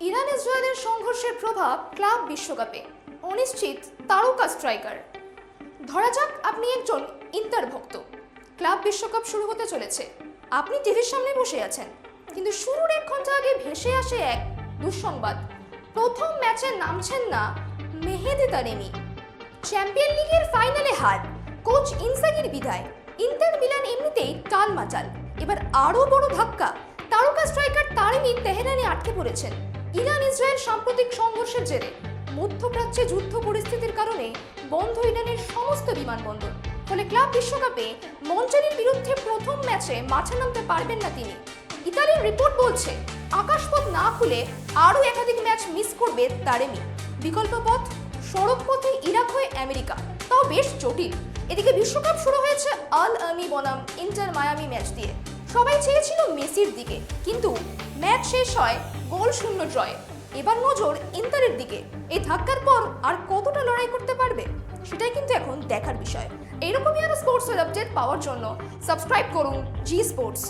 Iran ইসরায়েলের সংঘর্ষের প্রভাব ক্লাব বিশ্বকাপে। অনিশ্চিত তারকা স্ট্রাইকার। ধরা যাক আপনি একজন ইন্টার ভক্ত। ক্লাব বিশ্বকাপ শুরু হতে চলেছে। আপনি টিভির সামনে বসে আছেন। কিন্তু শুরুর এক ঘণ্টা আগে ভেসে আসে এক দুঃসংবাদ। প্রথম ম্যাচে নামছেন না মেহেদি তারেমি চ্যাম্পিয়ন লিগের ফাইনালে হার, কোচ ইনসাগির বিদায়। ইন্টার মিলান এমনিতেই টাল মাচাল এবার আরও বড় ধাক্কা। তারকা স্ট্রাইকার তারেমি তেহরানে আটকে পড়েছেন। ইরান ইসরায়েল সাম্প্রতিক সংঘর্ষের জেরে মধ্যপ্রাচ্যে যুদ্ধ পরিস্থিতির কারণে বন্ধ ইরানের সমস্ত বিমানবন্দর। ফলে ক্লাব বিশ্বকাপে মঞ্চারির বিরুদ্ধে প্রথম ম্যাচে মাঠে নামতে পারবেন না তিনি। ইতালির রিপোর্ট বলছে, আকাশপথ না খুলে আরও একাধিক ম্যাচ মিস করবে তারেমি। বিকল্প পথ সড়ক পথে ইরাক হয়ে আমেরিকা। তাও বেশ জটিল। এদিকে বিশ্বকাপ শুরু হয়েছে আল আমি বনাম ইন্টার মায়ামি ম্যাচ দিয়ে। সবাই চেয়েছিল মেসির দিকে, কিন্তু ম্যাচ শেষ হয় গোল শূন্য জয়ে এবার নজর ইন্টারের দিকে। এই ধাক্কার পর আর কতটা লড়াই করতে পারবে, সেটাই কিন্তু এখন দেখার বিষয়। এরকমই আরও স্পোর্টস আপডেট পাওয়ার জন্য সাবস্ক্রাইব করুন জি স্পোর্টস